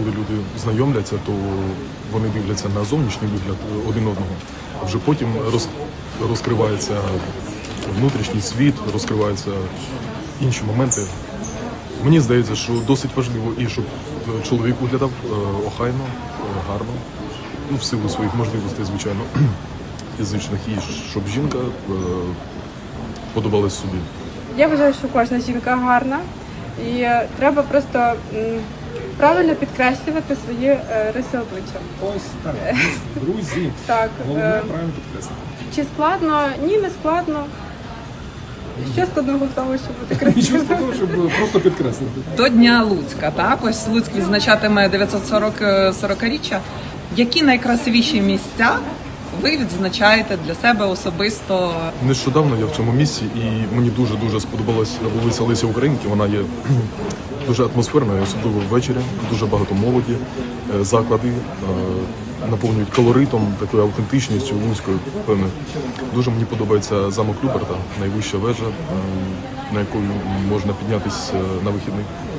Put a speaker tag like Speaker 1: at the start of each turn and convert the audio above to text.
Speaker 1: коли люди знайомляться, то вони дивляться на зовнішній вигляд один одного, а вже потім роз, розкривається внутрішній світ, розкриваються інші моменти. Мені здається, що досить важливо і щоб е, чоловік виглядав е, охайно, е, гарно, ну, в силу своїх можливостей, звичайно, фізичних, і щоб жінка е, подобалась собі.
Speaker 2: Я вважаю, що кожна жінка гарна, і е, треба просто правильно підкреслювати свої е, риси обличчя.
Speaker 3: Ось так, друзі.
Speaker 2: Так,
Speaker 3: Головне
Speaker 2: е,
Speaker 3: правильно підкреслити.
Speaker 2: чи складно? Ні, не складно. Що складного в тому, щоб бути
Speaker 3: Нічого складного, щоб просто підкреслити.
Speaker 4: До Дня Луцька, так? Ось Луцьк відзначатиме 940-річчя. Які найкрасивіші місця ви відзначаєте для себе особисто?
Speaker 1: Нещодавно я в цьому місці і мені дуже дуже сподобалась вулиця Лесі Українки. Вона є дуже атмосферна, особливо ввечері. Дуже багато молоді. Е, Заклади е, наповнюють колоритом, такою автентичністю лунською. Певне. Дуже мені подобається замок Люберта, найвища вежа, е, на яку можна піднятися на вихідних.